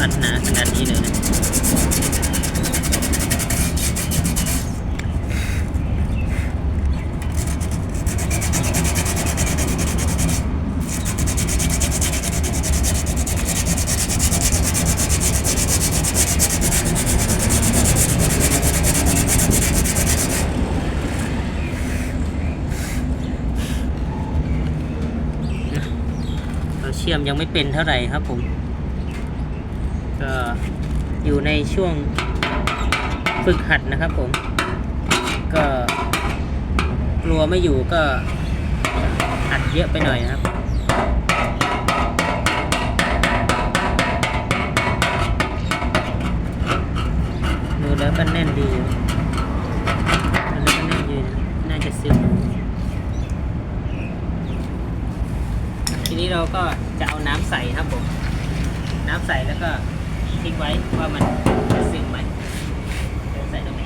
อัดหนาขนาดนี้เลยนะเราเชื่อมยังไม่เป็นเท่าไหร่ครับผม ก็อยู่ในช่วงฝึกหัดนะครับผม ก็กลัวไม่อยู่ก็อัดเยอะไปหน่อยนะครับดูแล้วก็แน่นดีดูแล้วก็แน่นดีนะน่าจะซึมทีนี้เราก็จะเอาน้ำใส่ครับผม น้ำใส่แล้วก็ ทิ้งไว้ว่ามันจะซึมไหมเดี๋ยวใส่ตร